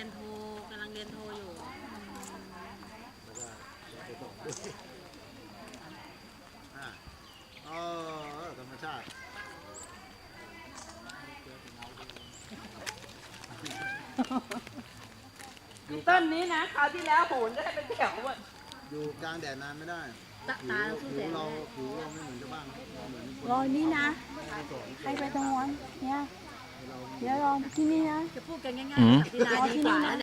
ยนโทกำลังเรียนโทอยู่เออธรรมชาติต้นนี้นะคราวที่แล้วโหนก็ให้เป็นแถวอะอยู่กลางแดดนานไม่ได้ตาตาเราสู้ผิแสวงเราผิวเราไม่เหมือนชาวบ้านเราเหมือนคนรอนี่นะ ให้ไปตรงวันเนี่ย เดี๋ยวรอที่นี่นะ จะพูดกันง่ายอืมๆที่ร้านดีกว่า